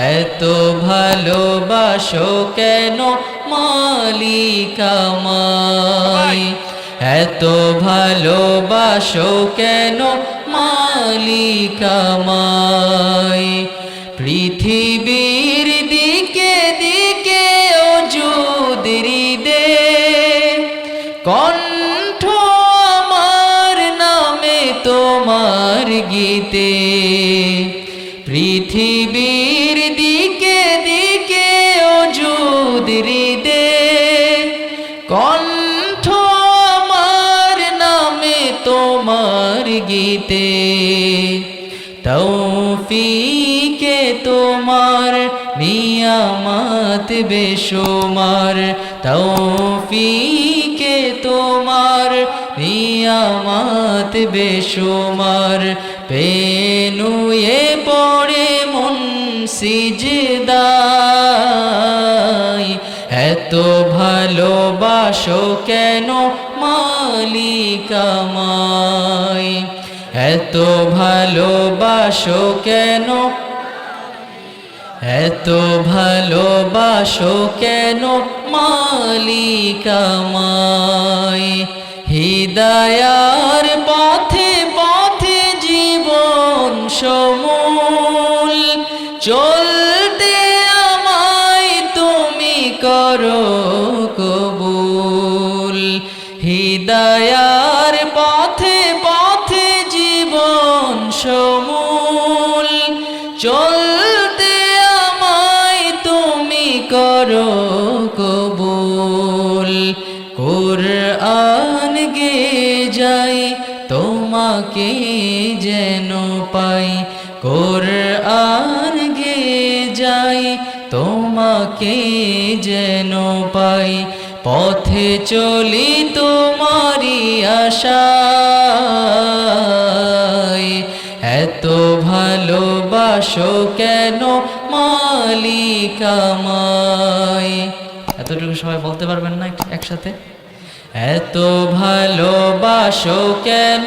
এত ভালোবাসো কেন মালিক আমায় এত ভালোবাসো কেন মালিক আমায় পৃথিবীর দিকে দিকে অজুদরি দে কণ্ঠ আমার নামে তোমার গীতে। পৃথিবীর দে কণ্ঠ আমার নামে তোমার গীতে, তৌফিকে তোমার নিয়ামত বেশুমার তৌফিকে তোমার নিয়ামত বেশুমার পেনুয়ে পড়ে মন সিজদাই এত ভালোবাসো কেন মালিক আমায় এত ভালোবাসো কেন? এত ভালোবাসো কেন মালিক আমায় হৃদয়ার পথে করো কবুল। হৃদয়ার পথে পথে জীবন সমূল। চলতে আমায় তুমি করো কবুল। কোরআন গে যাই, তোমাকে যেন পাই। কোরআন তোমাকে যেন পাই পথে চলি তোমারি আশা এত ভালোবাসো কেন মালিক আমায়? এতটুকু সবাই বলতে পারবেন না একসাথে? এত ভালোবাসো কেন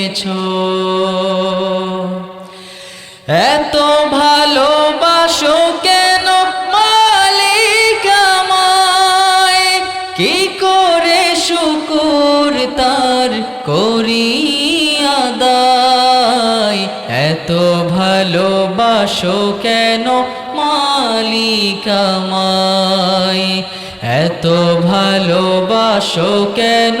দিয়েছ এত ভালোবাসো কেন মালিক কি করে শুকুর তার করিয়া দায় এত ভালোবাসো কেন মালিক আমায়? এত ভালোবাসো কেন